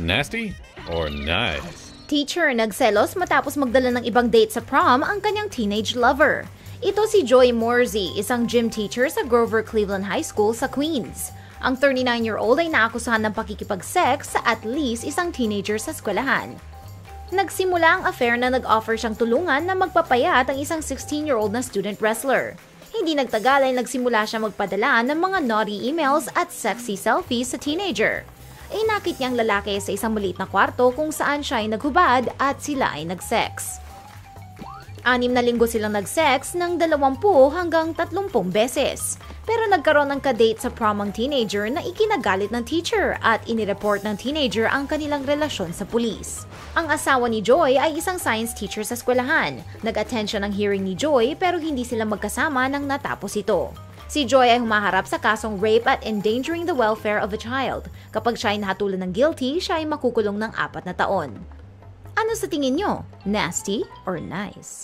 Nasty or nice? Teacher nagselos matapos magdala ng ibang date sa prom ang kanyang teenage lover. Ito si Joy Morsey, isang gym teacher sa Grover Cleveland High School sa Queens. Ang 39-year-old ay naakusahan ng pakikipag-sex sa at least isang teenager sa eskwelahan. Nagsimula ang affair na nag-offer siyang tulungan na magpapayat ang isang 16-year-old na student wrestler. Hindi nagtagal ay nagsimula siya magpadala ng mga naughty emails at sexy selfies sa teenager. Inakit niyang lalaki sa isang maliit na kwarto kung saan siya ay naghubad at sila ay nag-sex. Anim na linggo silang nag-sex ng 20 hanggang 30 beses. Pero nagkaroon ng kadate sa prom ang teenager na ikinagalit ng teacher at inireport ng teenager ang kanilang relasyon sa pulis. Ang asawa ni Joy ay isang science teacher sa eskwelahan. Nag-attend siya ng hearing ni Joy pero hindi sila magkasama nang natapos ito. Si Joy ay humaharap sa kasong rape at endangering the welfare of a child. Kapag siya ay nahatulan ng guilty, siya ay makukulong ng apat na taon. Ano sa tingin nyo? Nasty or nice?